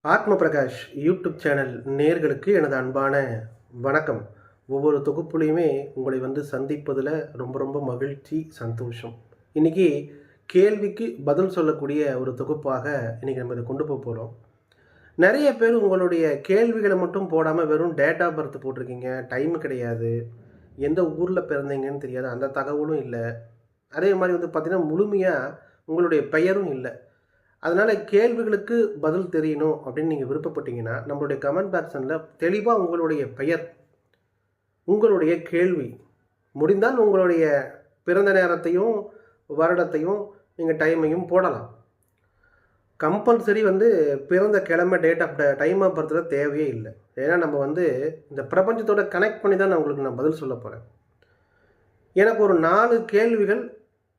ஆத்ம Prakash YouTube channel நேர்களுக்கு எனது அன்பான வணக்கம். ஒவ்வொரு தொகுப்புலையுமே உங்களை வந்து சந்திப்பதில் ரொம்ப ரொம்ப மகிழ்ச்சி சந்தோஷம். இன்னைக்கு கேள்விக்கு பதில் சொல்லக்கூடிய ஒரு தொகுப்பாக இன்னைக்கு நம்ம இதை கொண்டு போக போகிறோம் நிறைய பேர் உங்களுடைய கேள்விகளை மட்டும் போடாமல் வெறும் டேட் ஆஃப் பர்த் போட்டிருக்கீங்க. டைம் கிடையாது. எந்த ஊரில் பிறந்தீங்கன்னு தெரியாது. அந்த தகவலும் இல்லை. அதே மாதிரி வந்து பார்த்திங்கன்னா முழுமையாக உங்களுடைய பெயரும் இல்லை. அதனால் கேள்விகளுக்கு பதில் தெரியணும் அப்படின்னு நீங்கள் விருப்பப்பட்டீங்கன்னா நம்மளுடைய கமெண்ட் பாக்ஸனில் தெளிவாக உங்களுடைய பெயர் உங்களுடைய கேள்வி முடிந்தால் உங்களுடைய பிறந்த நேரத்தையும் வருடத்தையும் நீங்கள் டைமையும் போடலாம். கம்பல்சரி வந்து பிறந்த கிழமை டேட் ஆஃப் டைம் ஆஃப் பர்த்தில் தேவையே இல்லை. ஏன்னா நம்ம வந்து இந்த பிரபஞ்சத்தோட கனெக்ட் பண்ணி தான் நான் உங்களுக்கு நான் பதில் சொல்ல போகிறேன் எனக்கு ஒரு நாலு கேள்விகள்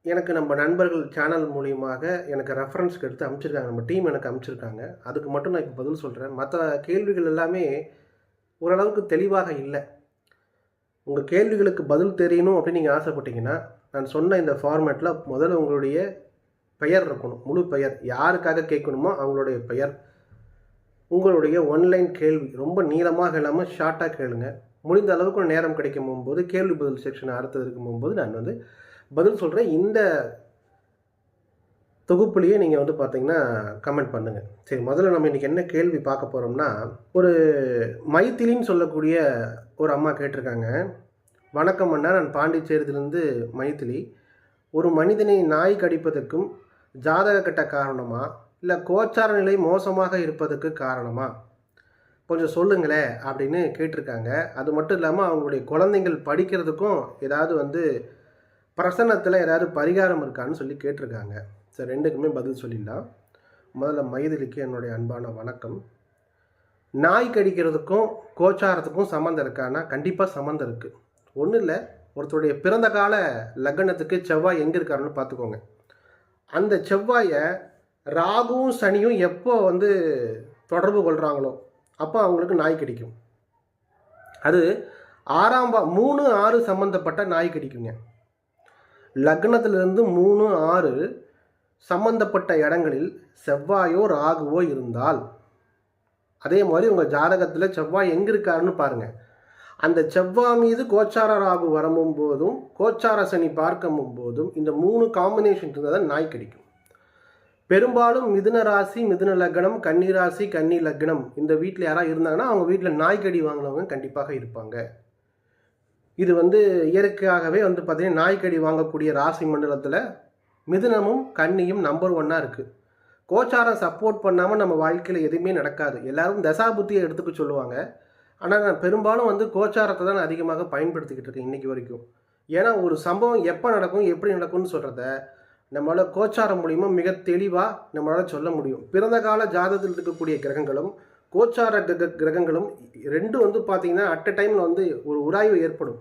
எனக்கு நம்ம நண்பர்கள் சேனல் மூலியமாக எனக்கு ரெஃபரன்ஸ்க்கு எடுத்து அனுப்பிச்சிருக்காங்க நம்ம டீம் எனக்கு அனுப்பிச்சிருக்காங்க அதுக்கு மட்டும் நான் இப்போ பதில் சொல்கிறேன் மற்ற கேள்விகள் எல்லாமே ஓரளவுக்கு தெளிவாக இல்லை. உங்கள் கேள்விகளுக்கு பதில் தெரியணும் அப்படின்னு நீங்கள் ஆசைப்பட்டீங்கன்னா நான் சொன்ன இந்த ஃபார்மேட்டில் முதல்ல உங்களுடைய பெயர் இருக்கணும். முழு பெயர். யாருக்காக கேட்கணுமோ அவங்களுடைய பெயர். உங்களுடைய ஒன்லைன் கேள்வி. ரொம்ப நீளமாக இல்லாமல் ஷார்ட்டாக கேளுங்க. முடிந்த அளவுக்கு நேரம் கிடைக்கும் போகும்போது கேள்வி பதில் செக்ஷன் அடுத்தது இருக்கும் போகும்போது நான் வந்து பதில் சொல்கிறேன் இந்த தொகுப்புலேயே நீங்கள் வந்து பார்த்தீங்கன்னா கமெண்ட் பண்ணுங்கள் சரி முதல்ல நம்ம இன்றைக்கி என்ன கேள்வி பார்க்க போகிறோம்னா ஒரு மைத்திலின்னு சொல்லக்கூடிய ஒரு அம்மா கேட்டிருக்காங்க. வணக்கம் அண்ணா நான் பாண்டிச்சேரியிலிருந்து மைத்திலி ஒரு மனிதனை நாய் கடிப்பதற்கும் ஜாதக கட்ட காரணமா இல்லை கோச்சார நிலை மோசமாக இருப்பதற்கு காரணமா? கொஞ்சம் சொல்லுங்களேன் அப்படின்னு கேட்டிருக்காங்க. அது மட்டும் இல்லாமல் அவங்களுடைய குழந்தைங்கள் படிக்கிறதுக்கும் ஏதாவது வந்து பிரசன்னத்தில் ஏதாவது பரிகாரம் இருக்கான்னு சொல்லி கேட்டிருக்காங்க. சரி ரெண்டுக்குமே பதில் சொல்லிடலாம். முதல்ல மைதிலிக்கு என்னுடைய அன்பான வணக்கம். நாய் கடிக்கிறதுக்கும் கோச்சாரத்துக்கும் சம்மந்தம் இருக்கான்னா கண்டிப்பாக சம்மந்தம் இருக்குது ஒன்றும் இல்லை ஒருத்தருடைய பிறந்த கால லக்னத்துக்கு செவ்வாய் எங்கே இருக்காருன்னு பார்த்துக்கோங்க அந்த செவ்வாயை ராகுவும் சனியும் எப்போ வந்து தொடர்பு கொள்கிறாங்களோ அப்போ அவங்களுக்கு நாய் கடிக்கும். அது ஆறாம் மூணு ஆறு சம்மந்தப்பட்ட நாய் கடிக்குங்க. லக்னத்திலிருந்து மூணு ஆறு சம்பந்தப்பட்ட இடங்களில் செவ்வாயோ ராகுவோ இருந்தால் அதே மாதிரி உங்கள் ஜாதகத்தில் செவ்வாய் எங்கே இருக்காருன்னு பாருங்கள் அந்த செவ்வாய் மீது கோச்சார ராகு வரமும் போதும் கோச்சார சனி பார்க்கும் போதும் இந்த மூணு காம்பினேஷன் இருந்தால் தான் நாய் கடிக்கும். பெரும்பாலும் மிதுன ராசி மிதுன லக்னம் கன்னி ராசி கன்னி லக்னம் இந்த வீட்டில் யாராவது இருந்தாங்கன்னா அவங்க வீட்டில் நாய்க்கடி வாங்கினவங்க கண்டிப்பாக இருப்பாங்க. இது வந்து இயற்கையாகவே வந்து பார்த்திங்கன்னா நாய்க்கடி வாங்கக்கூடிய ராசி மண்டலத்தில் மிதுனமும் கன்னியும் நம்பர் ஒன்னாக இருக்குது கோச்சாரம் சப்போர்ட் பண்ணாமல் நம்ம வாழ்க்கையில் எதுவுமே நடக்காது. எல்லாரும் தசாபுத்தியை எடுத்துக்க சொல்லுவாங்க. ஆனால் நான் பெரும்பாலும் வந்து கோச்சாரத்தை தான் அதிகமாக பயன்படுத்திக்கிட்டு இருக்கேன் இன்றைக்கி வரைக்கும். ஏன்னா ஒரு சம்பவம் எப்போ நடக்கும் எப்படி நடக்கும்னு சொல்கிறத நம்மளால் கோச்சாரம் மூலிமா மிக தெளிவாக நம்மளால் சொல்ல முடியும். பிறந்த கால ஜாதகத்தில் இருக்கக்கூடிய கிரகங்களும் கோச்சார கிரக கிரகங்களும் ரெண்டும் வந்து பார்த்திங்கன்னா அட் அ டைமில் வந்து ஒரு உராய்வு ஏற்படும்.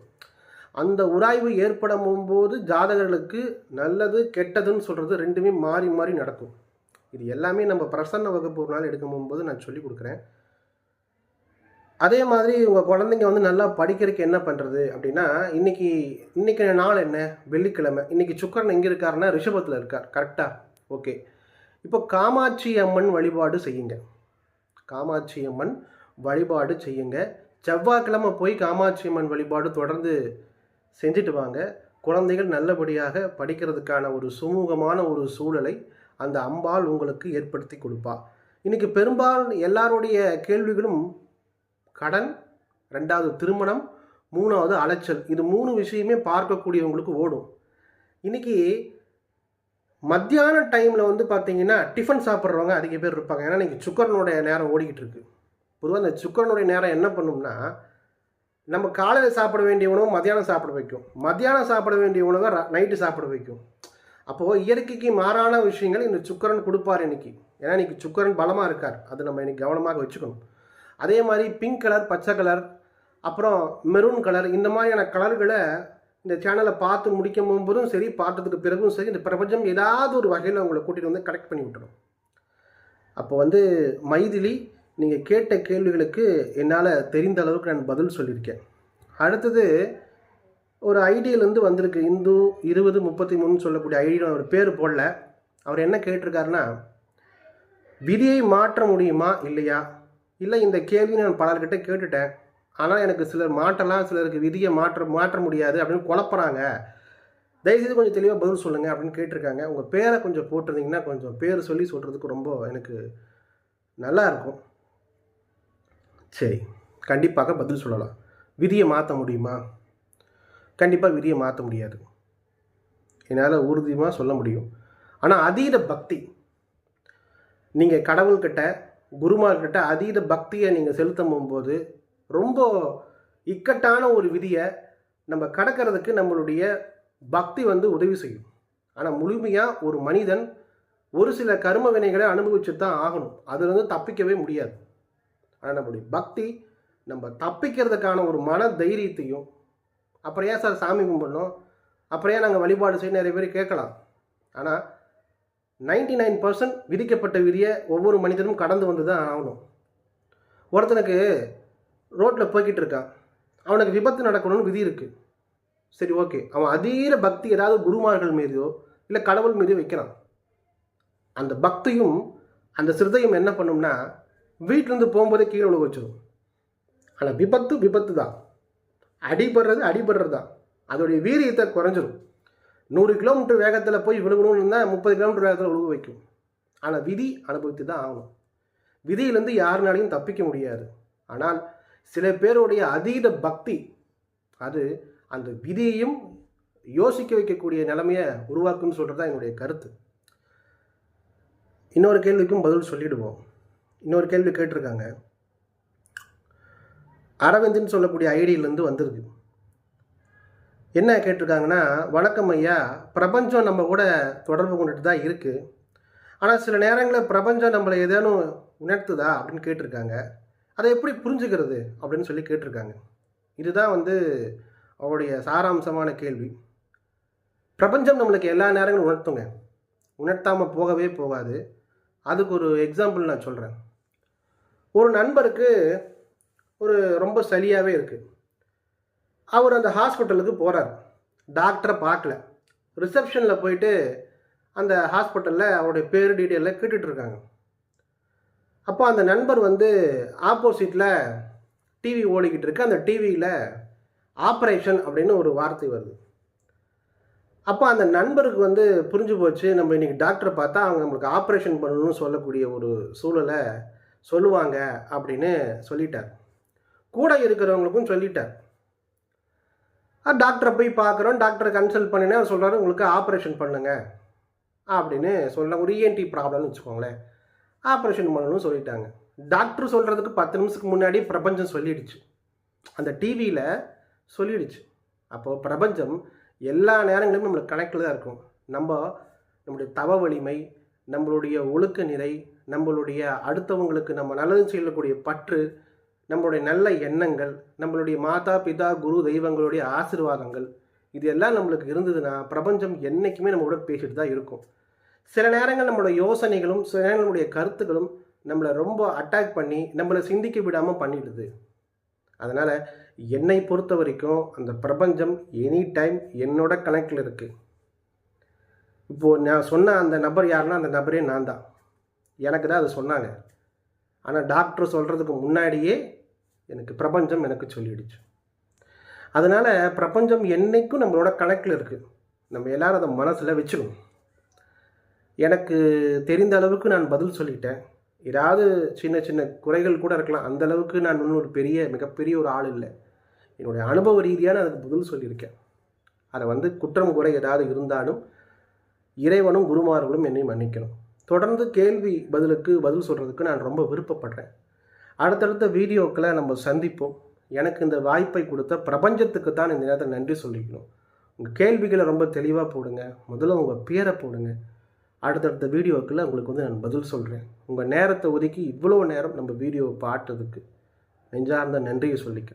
அந்த உராய்வு ஏற்படும் போது ஜாதகர்களுக்கு நல்லது கெட்டதுன்னு சொல்கிறது ரெண்டுமே மாறி மாறி நடக்கும். இது எல்லாமே நம்ம பிரசன்ன வகுப்பு ஒரு நாள் எடுக்கும் போகும்போது நான் சொல்லி கொடுக்குறேன். அதே மாதிரி உங்கள் குழந்தைங்க வந்து நல்லா படிக்கிறதுக்கு என்ன பண்ணுறது அப்படின்னா இன்றைக்கி இன்றைக்கி நாள் என்ன? வெள்ளிக்கிழமை. இன்றைக்கி சுக்கரன் எங்கே இருக்காருன்னா ரிஷபத்தில் இருக்கார். கரெக்டாக ஓகே இப்போ காமாட்சி அம்மன் வழிபாடு செய்யுங்க. காமாட்சி அம்மன் வழிபாடு செய்யுங்க. செவ்வாய்க்கிழமை போய் காமாட்சி அம்மன் வழிபாடு தொடர்ந்து செஞ்சுட்டு வாங்க. குழந்தைகள் நல்லபடியாக படிக்கிறதுக்கான ஒரு சுமூகமான ஒரு சூழலை அந்த அம்பாள் உங்களுக்கு ஏற்படுத்தி கொடுப்பா. இன்றைக்கி பெரும்பாலும் எல்லாருடைய கேள்விகளும் கடன் ரெண்டாவது திருமணம் மூணாவது அலைச்சல் இது மூணு விஷயமே பார்க்கக்கூடியவங்களுக்கு ஓடும். இன்றைக்கி மத்தியான டைமில் வந்து பார்த்தீங்கன்னா டிஃபன் சாப்பிட்றவங்க அதிக பேர் இருப்பாங்க. ஏன்னா இன்றைக்கி சுக்கரனுடைய நேரம் ஓடிக்கிட்டு இருக்கு. பொதுவாக இந்த சுக்கரனுடைய நேரம் என்ன பண்ணும்னா நம்ம காலையில் சாப்பிட வேண்டிய உணவு மத்தியானம் சாப்பிட வைக்கும். மத்தியானம் சாப்பிட வேண்டிய உணவை நைட்டு சாப்பிட வைக்கும். அப்போது இயற்கைக்கு மாறான விஷயங்கள் இந்த சுக்கரன் கொடுப்பார் இன்னைக்கு. ஏன்னா இன்றைக்கி சுக்கரன் பலமாக இருக்கார். அது நம்ம இன்றைக்கி கவனமாக வச்சுக்கணும். அதே மாதிரி பிங்க் கலர் பச்சை கலர் அப்புறம் மெரூன் கலர் இந்த மாதிரியான கலர்களை இந்த சேனலை பார்த்து முடிக்கும் போதும் சரி பார்த்ததுக்கு பிறகும் சரி இந்த பிரபஞ்சம் ஏதாவது ஒரு வகையில் உங்களை கூட்டிகிட்டு வந்து கனெக்ட் பண்ணி விட்டுடும் அப்போ வந்து மைதிலி நீங்கள் கேட்ட கேள்விகளுக்கு என்னால் தெரிந்த அளவுக்கு நான் பதில் சொல்லியிருக்கேன். அடுத்தது ஒரு ஐடியிலேருந்து வந்திருக்கு இந்து இருபது முப்பத்தி மூணுன்னு சொல்லக்கூடிய ஐடியில் அவர் பேர் போடல. அவர் என்ன கேட்டிருக்காருன்னா விதியை மாற்ற முடியுமா இல்லையா? இல்லை இந்த கேள்வி நான் பலர்கிட்ட கேட்டுட்டேன். ஆனால் எனக்கு சிலர் மாட்டலாம் சிலருக்கு விதியை மாற்ற மாற்ற முடியாது அப்படின்னு குழப்பறாங்க. தயவுசெய்து கொஞ்சம் தெளிவாக பதில் சொல்லுங்கள் அப்படின்னு கேட்டிருக்காங்க. உங்கள் பேரை கொஞ்சம் போட்டிருந்தீங்கன்னா கொஞ்சம் பேர் சொல்லி சொல்கிறதுக்கு ரொம்ப எனக்கு நல்லா இருக்கும். சரி கண்டிப்பாக பதில் சொல்லலாம். விதியை மாற்ற முடியுமா? கண்டிப்பாக விதியை மாற்ற முடியாது. என்னால் உறுதியாக சொல்ல முடியும். ஆனால் அதீத பக்தி. நீங்கள் கடவுள்கிட்ட குருமார்கிட்ட அதீத பக்தியை நீங்கள் செலுத்தும் போகும்போது ரொம்ப இக்கட்டான ஒரு விதியை நம்ம கடக்கிறதுக்கு நம்மளுடைய பக்தி வந்து உதவி செய்யும். ஆனால் முழுமையாக ஒரு மனிதன் ஒரு சில கரும வினைகளை அனுபவிச்சு தான் ஆகணும். அதுலேருந்து தப்பிக்கவே முடியாது. ஆனால் நம்மளுடைய பக்தி நம்ம தப்பிக்கிறதுக்கான ஒரு மன தைரியத்தையும் அப்புறம் ஏன் சார் சாமி கும்பிடணும்? அப்புறம் ஏன் நாங்கள் வழிபாடு செய்ய நிறைய பேர் கேட்கலாம். ஆனால் நைன்டி நைன் பர்சன்ட் விதிக்கப்பட்ட விதியை ஒவ்வொரு மனிதனும் கடந்து வந்து தான் ஆகணும். ஒருத்தனுக்கு ரோட்டில் போய்கிட்டு இருக்கான் அவனுக்கு விபத்து நடக்கணும்னு விதி இருக்குது சரி ஓகே. அவன் அதீர பக்தி ஏதாவது குருமார்கள் மீதோ இல்லை கடவுள் மீதோ வைக்கிறான். அந்த பக்தியும் அந்த சிறுதையும் என்ன பண்ணும்னா வீட்டிலேருந்து போகும்போதே கீழே விழுக வச்சிடும் ஆனால் விபத்து விபத்து தான். அடிபடுறது அடிபடுறது தான். அதோடைய வீரியத்தை குறைஞ்சிரும். நூறு கிலோமீட்டர் வேகத்தில் போய் விழுகணும்னு இருந்தால் முப்பது கிலோமீட்டர் வேகத்தில் விழுக வைக்கும். ஆனால் விதி அனுபவித்து தான் ஆகணும். விதியிலேருந்து யாருனாலையும் தப்பிக்க முடியாது. ஆனால் சில பேருடைய அதீத பக்தி அது அந்த விதியையும் யோசிக்க வைக்கக்கூடிய நிலைமையை உருவாக்குன்னு சொல்கிறது தான் என்னுடைய கருத்து. இன்னொரு கேள்விக்கும் பதில் சொல்லிடுவோம். இன்னொரு கேள்வி கேட்டிருக்காங்க. அரவிந்த்னு சொல்லக்கூடிய ஐடியிலேருந்து வந்திருக்கு. என்ன கேட்டிருக்காங்கன்னா வணக்கம் ஐயா பிரபஞ்சம் நம்ம கூட தொடர்பு கொண்டுட்டு தான் இருக்குது ஆனால் சில நேரங்களில் பிரபஞ்சம் நம்மளை ஏதேனும் உணர்த்துதா? அப்படின்னு கேட்டிருக்காங்க. அதை எப்படி புரிஞ்சுக்கிறது அப்படின்னு சொல்லி கேட்டிருக்காங்க. இதுதான் வந்து அவருடைய சாராம்சமான கேள்வி. பிரபஞ்சம் நம்மளுக்கு எல்லா நேரங்களும் உணர்த்துங்க. உணர்த்தாமல் போகவே போகாது. அதுக்கு ஒரு எக்ஸாம்பிள் நான் சொல்கிறேன் ஒரு நண்பருக்கு ஒரு ரொம்ப சளியாகவே இருக்குது அவர் அந்த ஹாஸ்பிட்டலுக்கு போகிறார் டாக்டரை பார்க்கல. ரிசப்ஷனில் போயிட்டு அந்த ஹாஸ்பிட்டலில் அவருடைய பேர் டீட்டெயிலில் கேட்டுட்ருக்காங்க அப்போ அந்த நண்பர் வந்து ஆப்போசிட்டில் டிவி ஓடிக்கிட்டு இருக்கு. அந்த டிவியில் ஆப்ரேஷன் அப்படின்னு ஒரு வார்த்தை வருது. அப்போ அந்த நண்பருக்கு வந்து புரிஞ்சு போச்சு. நம்ம இன்றைக்கி டாக்டரை பார்த்தா அவங்க நம்மளுக்கு ஆப்ரேஷன் பண்ணணும்னு சொல்லக்கூடிய ஒரு சூழலை சொல்லுவாங்க அப்படின்னு சொல்லிட்டார். கூட இருக்கிறவங்களுக்கும் சொல்லிட்டார். டாக்டரை போய் பார்க்குறோம். டாக்டரை கன்சல்ட் பண்ணினேன். அவர் சொல்கிறாரு உங்களுக்கு ஆப்ரேஷன் பண்ணுங்க. அப்படின்னு சொல்ல ஒரு இஎன்டி ப்ராப்ளம்னு வச்சுக்கோங்களேன். ஆப்ரேஷன் பண்ணணும்னு சொல்லிட்டாங்க. டாக்டர் சொல்கிறதுக்கு பத்து நிமிஷத்துக்கு முன்னாடி பிரபஞ்சம் சொல்லிடுச்சு. அந்த டிவியில் சொல்லிடுச்சு. அப்போது பிரபஞ்சம் எல்லா நேரங்களிலும் நம்மளுக்கு கணக்கில் தான் இருக்கும். நம்ம நம்முடைய தவ வலிமை நம்மளுடைய ஒழுக்க நிலை நம்மளுடைய அடுத்தவங்களுக்கு நம்ம நல்லது செய்யக்கூடிய பற்று நம்மளுடைய நல்ல எண்ணங்கள் நம்மளுடைய மாதா பிதா குரு தெய்வங்களுடைய ஆசிர்வாதங்கள் இது எல்லாம் நம்மளுக்கு இருந்ததுன்னா பிரபஞ்சம் என்றைக்குமே நம்ம கூட பேசிட்டு தான் இருக்கும். சில நேரங்கள் நம்மளோட யோசனைகளும் சில நேரங்கள் நம்முடைய கருத்துக்களும் நம்மளை ரொம்ப அட்டாக் பண்ணி நம்மளை சிந்திக்க விடாமல் பண்ணிடுது. அதனால் என்னை பொறுத்த வரைக்கும் அந்த பிரபஞ்சம் எனி டைம் என்னோட கணக்கில் இருக்குது இப்போது நான் சொன்ன அந்த நபர் யாருன்னா அந்த நபரே நான் தான். எனக்கு தான் அதை சொன்னாங்க. ஆனால் டாக்டர் சொல்கிறதுக்கு முன்னாடியே எனக்கு பிரபஞ்சம் எனக்கு சொல்லிடுச்சு. அதனால் பிரபஞ்சம் என்றைக்கும் நம்மளோட கணக்கில் இருக்குது நம்ம எல்லாரும் அதை மனசில் வச்சுக்கணும் எனக்கு தெரிந்த அளவுக்கு நான் பதில் சொல்லிட்டேன். ஏதாவது சின்ன சின்ன குறைகள் கூட இருக்கலாம். அந்த அளவுக்கு நான் இன்னும் ஒரு பெரிய மிகப்பெரிய ஒரு ஆள் இல்லை. என்னுடைய அனுபவ ரீதியான அதுக்கு பதில் சொல்லியிருக்கேன். அதை வந்து குற்றம் குறை ஏதாவது இருந்தாலும் இறைவனும் குருமார்களும் என்னை மன்னிக்கணும். தொடர்ந்து கேள்வி பதிலுக்கு பதில் சொல்கிறதுக்கு நான் ரொம்ப விருப்பப்படுறேன். அடுத்தடுத்த வீடியோக்களை நம்ம சந்திப்போம். எனக்கு இந்த வாய்ப்பை கொடுத்த பிரபஞ்சத்துக்கு தான் இந்த நேரத்தில் நன்றி சொல்லிக்கணும். உங்கள் கேள்விகளை ரொம்ப தெளிவாக போடுங்க. முதல்ல உங்கள் பேரை போடுங்க. அடுத்தடுத்த வீடியோக்களில் உங்களுக்கு வந்து நான் பதில் சொல்கிறேன் உங்கள் நேரத்தை ஒதுக்கி இவ்வளோ நேரம் நம்ம வீடியோவை பாட்டுறதுக்கு நெஞ்சார்ந்த நன்றியை சொல்லிக்கிறேன்.